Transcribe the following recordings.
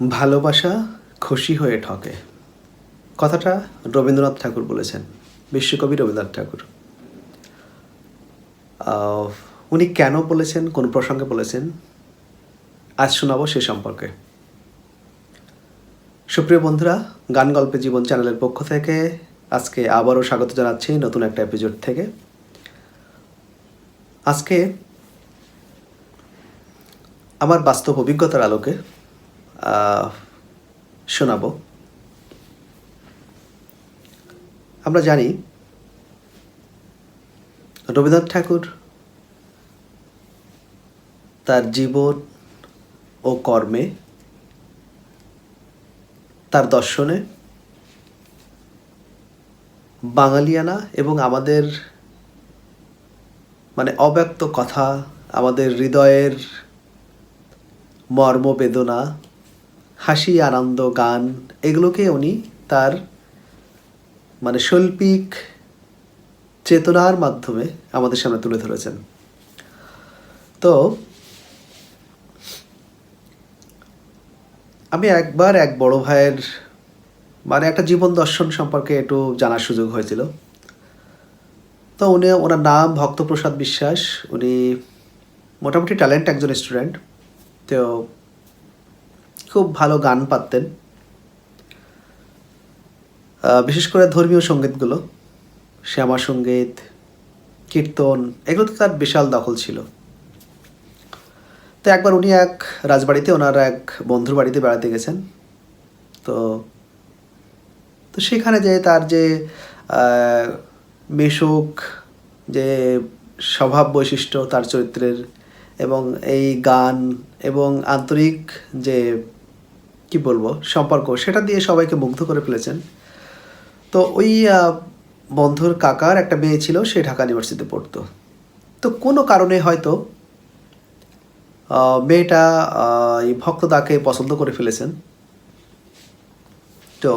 ভালোবাসা খুশি হয়ে ঠকে। কথাটা রবীন্দ্রনাথ ঠাকুর বলেছেন, বিশ্বকবি রবীন্দ্রনাথ ঠাকুর। উনি কেন বলেছেন, কোন প্রসঙ্গে বলেছেন, আজ শোনাবো সে সম্পর্কে। সুপ্রিয় বন্ধুরা, গান গল্পে জীবন চ্যানেলের পক্ষ থেকে আজকে আবারও স্বাগত জানাচ্ছি নতুন একটা এপিসোড থেকে। আজকে আমার বাস্তব অভিজ্ঞতার আলোকে শোনাবো। আমরা জানি রবীন্দ্রনাথ ঠাকুর তার জীবন ও কর্মে, তার দর্শনে, বাঙালিয়ানা এবং আমাদের মানে অব্যক্ত কথা, আমাদের হৃদয়ের মর্ম বেদনা হাসি, আনন্দ, গান, এগুলোকে উনি তার মানে শৈল্পিক চেতনার মাধ্যমে আমাদের সামনে তুলে ধরেছেন। তো, আমি একবার এক বড় ভাইয়ের মানে একটা জীবন দর্শন সম্পর্কে একটু জানার সুযোগ হয়েছিল। তো উনি, ওনার নাম ভক্তপ্রসাদ বিশ্বাস। উনি মোটামুটি ট্যালেন্ট একজন স্টুডেন্ট। তো খুব ভালো গান পারতেন বিশেষ করে ধর্মীয় সঙ্গীতগুলো, শ্যামা সংগীত, কীর্তন, এগুলোতে তার বিশাল দখল ছিল। তো একবার উনি এক রাজবাড়িতে, ওনার এক বন্ধুর বাড়িতে বেড়াতে গেছেন। তো তো সেখানে যে তার যে মিশুক, যে স্বভাব বৈশিষ্ট্য তার চরিত্রের এবং এই গান এবং আন্তরিক যে কি বলব, সম্পর্ক, সেটা দিয়ে সবাইকে মুগ্ধ করে ফেলেছেন। তো ওই বন্ধুর কাকার একটা মেয়ে ছিল, সে ঢাকা ইউনিভার্সিটিতে পড়তো। তো কোনো কারণে হয়তো মেয়েটা এই ভক্তদাকে পছন্দ করে ফেলেছেন। তো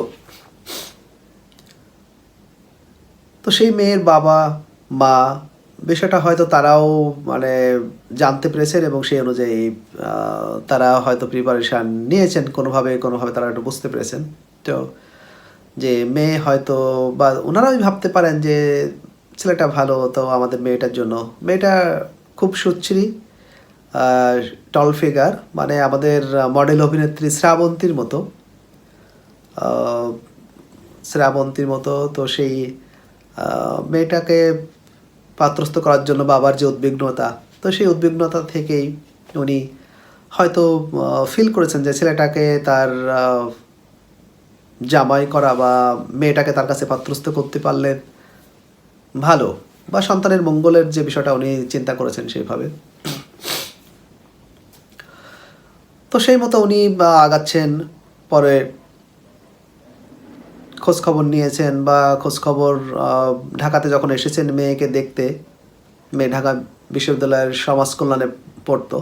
তো সেই মেয়ের বাবা, মা বিষয়টা হয়তো তারাও মানে জানতে পেরেছেন এবং সেই অনুযায়ী তারা হয়তো প্রিপারেশান নিয়েছেন কোনোভাবে কোনোভাবে তারা একটু বুঝতে পেরেছেন। তো যে মেয়ে হয়তো বা ওনারাই ভাবতে পারেন যে, ছেলেটা ভালো তো আমাদের মেয়েটার জন্য। মেয়েটা খুব সুচ্ছিরি টল ফিগার মানে আমাদের মডেল অভিনেত্রী শ্রাবন্তীর মতো। শ্রাবন্তীর মতো, তো সেই মেয়েটাকে পাত্রস্থ করার জন্য বাবার যে উদ্বিগ্নতা, তো সেই উদ্বিগ্নতা থেকেই উনি হয়তো ফিল করেছেন যে ছেলেটাকে তার জামাই করা বা মেয়েটাকে তার কাছে পাত্রস্থ করতে পারলে ভালো বা সন্তানের মঙ্গলের যে বিষয়টা উনি চিন্তা করেছেন সেইভাবে। তো সেই মতো উনি আগাচ্ছেন পরে খোঁজ খবর নিয়েছেন বা খোঁজ খবর ঢাকাতে যখন এসেছেন মেয়েকে দেখতে, মেয়ে ঢাকা বিশ্ববিদ্যালয়ের সমাজ কল্যাণে পড়তো।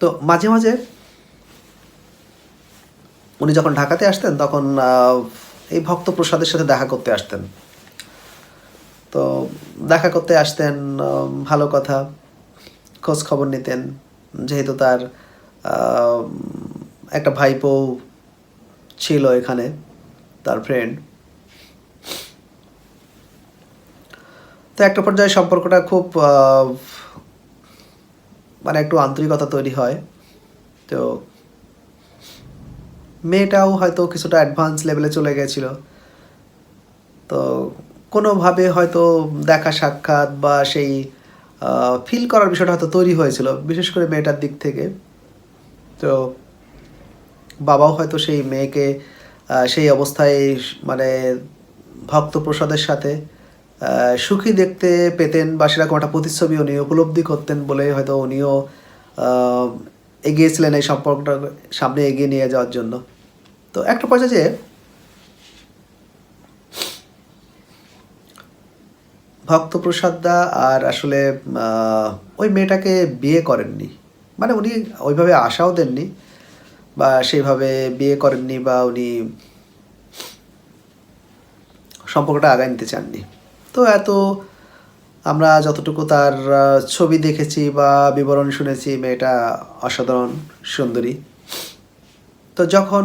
তো মাঝে মাঝে উনি যখন ঢাকাতে আসতেন তখন এই ভক্ত প্রসাদের সাথে দেখা করতে আসতেন। তো দেখা করতে আসতেন ভালো কথা খোঁজ খবর নিতেন, যেহেতু তার একটা ভাইপো ছিল এখানে, তার ফ্রেন্ড তো একটা পর্যায়ে সম্পর্কটা খুব মানে একটু আন্তরিকতা তৈরি হয়। তো মেয়েটাও হয়তো কিছুটা অ্যাডভান্স লেভেলে চলে গেছিল। তো কোনোভাবে হয়তো দেখা সাক্ষাৎ বা সেই ফিল করার বিষয়টা হয়তো তৈরি হয়েছিল, বিশেষ করে মেয়েটার দিক থেকে। তো বাবাও হয়তো সেই মেয়েকে সেই অবস্থায় মানে ভক্ত প্রসাদের সাথে সুখী দেখতে পেতেন বা সেরকম একটা প্রতিচ্ছবি উনি উপলব্ধি করতেন বলে হয়তো উনিও এগিয়েছিলেন এই সম্পর্কটা সামনে এগিয়ে নিয়ে যাওয়ার জন্য। তো একটা পর্যায়ে যে ভক্তপ্রসাদদা আর আসলে ওই মেয়েটাকে বিয়ে করেননি। মানে উনি ওইভাবে আশাও দেননি। বা সেইভাবে বিয়ে করেননি বা উনি সম্পর্কটা আগায় নিতে চাননি। তো এত আমরা যতটুকু তার ছবি দেখেছি বা বিবরণ শুনেছি, মেয়েটা অসাধারণ, সুন্দরী। তো যখন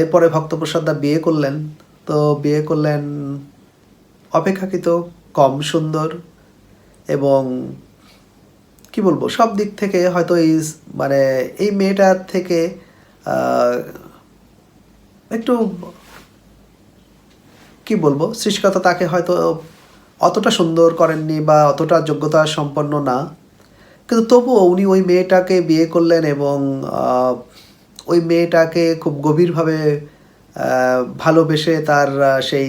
এরপরে ভক্তপ্রসাদদা বিয়ে করলেন, তো বিয়ে করলেন অপেক্ষাকৃত কম সুন্দর এবং কি বলব, সব দিক থেকে হয়তো এই মানে এই মেয়েটার থেকে একটু কি বলব, সৃষ্টিকর্তা তাকে হয়তো অতটা সুন্দর করেননি বা অতটা যোগ্যতা সম্পন্ন না। কিন্তু তবুও উনি ওই মেয়েটাকে বিয়ে করলেন এবং ওই মেয়েটাকে খুব গভীরভাবে ভালোবেসে তার সেই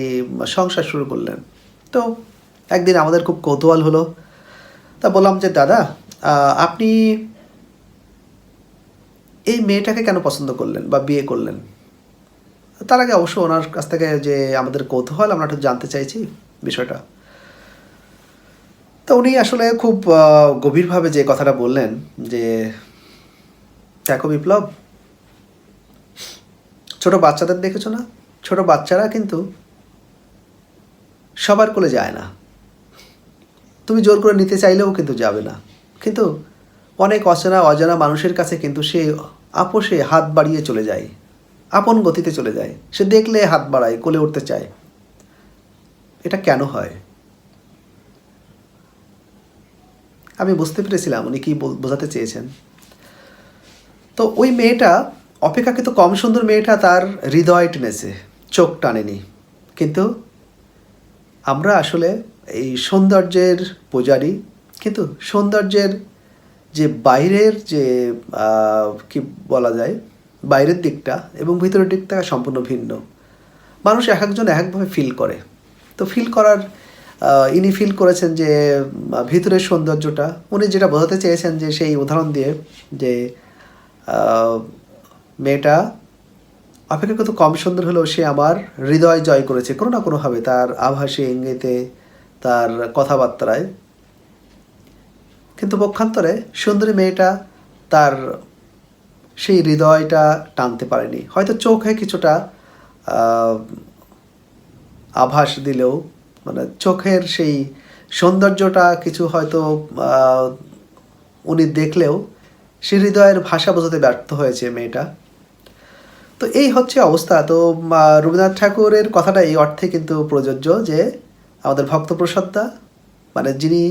সংসার শুরু করলেন। তো একদিন আমাদের খুব কৌতূহল হলো। তা বললাম যে, দাদা আপনি এই মেয়েটাকে কেন পছন্দ করলেন বা বিয়ে করলেন? তার আগে অবশ্য ওনার কাছ থেকে যে আমাদের কৌতূহল, আমরা একটু জানতে চাইছি বিষয়টা। তো উনি আসলে খুব গভীরভাবে যে কথাটা বললেন, যে দেখো বিপ্লব, ছোট বাচ্চাদের দেখেছ না? ছোট বাচ্চারা কিন্তু সবার কোলে যায় না। তুমি জোর করে নিতে চাইলেও কিন্তু যাবে না। কিন্তু অনেক অচেনা, অজানা মানুষের কাছে কিন্তু সে আপোষে হাত বাড়িয়ে চলে যায়, আপন গতিতে চলে যায়। সে দেখলে হাত বাড়ায়, কোলে উঠতে চায়। এটা কেন হয়? আমি বুঝতে পেরেছিলাম উনি কি বোঝাতে চেয়েছেন। তো ওই মেয়েটা, অপেক্ষাকৃত কম সুন্দর মেয়েটা তার হৃদয় টেনেছে, চোখ টানেনি। কিন্তু আমরা আসলে এই সৌন্দর্যের পূজারী কিন্তু সৌন্দর্যের যে বাইরের যে কি বলা যায়, বাইরের দিকটা এবং ভিতরের দিকটা সম্পূর্ণ ভিন্ন। মানুষ এক একজন এক একভাবে ফিল করে। তো ফিল করার ইনি ফিল করেছেন যে ভিতরের সৌন্দর্যটা, উনি যেটা বোঝাতে চেয়েছেন যে সেই উদাহরণ দিয়ে যে মেয়েটা অপেক্ষাকৃত কম সুন্দর হলেও সে আমার হৃদয় জয় করেছে। কোনো না কোনোভাবে তার আভাসে, ইঙ্গিতে, তার কথাবার্তায় কিন্তু পক্ষান্তরে সুন্দরী মেয়েটা তার সেই হৃদয়টা টানতে পারেনি। হয়তো চোখে কিছুটা আভাস দিলেও মানে চোখের সেই সৌন্দর্যটা কিছু হয়তো উনি দেখলেও সে হৃদয়ের ভাষা বোঝাতে ব্যর্থ হয়েছে মেয়েটা। তো এই হচ্ছে অবস্থা। তো রবীন্দ্রনাথ ঠাকুরের কথাটা এই অর্থে কিন্তু প্রযোজ্য যে আমাদের ভক্তপ্রসাদদা মানে যিনি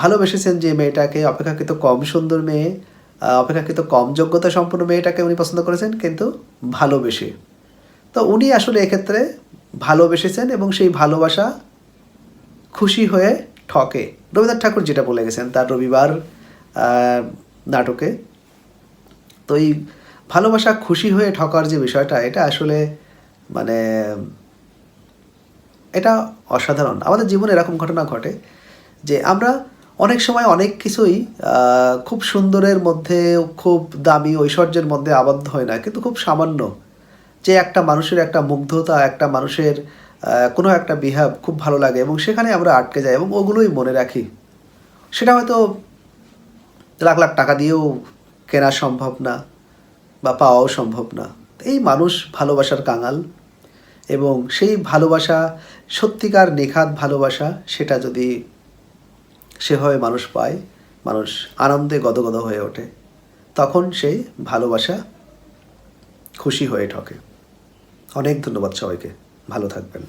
ভালোবেসেছেন যে মেয়েটাকে অপেক্ষাকৃত কম সুন্দর মেয়ে অপেক্ষাকৃত কম যোগ্যতা সম্পন্ন মেয়েটাকে উনি পছন্দ করেছেন, কিন্তু ভালোবেসে। তো উনি আসলে এক্ষেত্রে ভালোবেসেছেন এবং সেই ভালোবাসা খুশি হয়ে ঠকে। রবীন্দ্রনাথ ঠাকুর যেটা বলে গেছেন, তার রবিবার নাটকে। তো এই ভালোবাসা খুশি হয়ে ঠকার যে বিষয়টা, এটা আসলে মানে এটা অসাধারণ। আমাদের জীবনে এরকম ঘটনা ঘটে যে আমরা অনেক সময় অনেক কিছুই খুব সুন্দরের মধ্যে, খুব দামি ঐশ্বর্যের মধ্যে আবদ্ধ হয় না, কিন্তু খুব সামান্য। যে একটা মানুষের একটা মুগ্ধতা, একটা মানুষের কোনো একটা বিহেভ খুব ভালো লাগে এবং সেখানে আমরা আটকে যাই এবং ওগুলোই মনে রাখি। সেটা হয়তো লাখ লাখ টাকা দিয়েও কেনা সম্ভব না বা পাওয়াও সম্ভব না। এই মানুষ ভালোবাসার কাঙাল এবং সেই ভালোবাসা, সত্যিকার নিখাত ভালোবাসা, সেটা যদি সেভাবে মানুষ পায়, মানুষ আনন্দে গদগদ হয়ে ওঠে, তখন সেই ভালোবাসা খুশি হয়ে ঠকে। অনেক ধন্যবাদ সবাইকে। ভালো থাকবেন।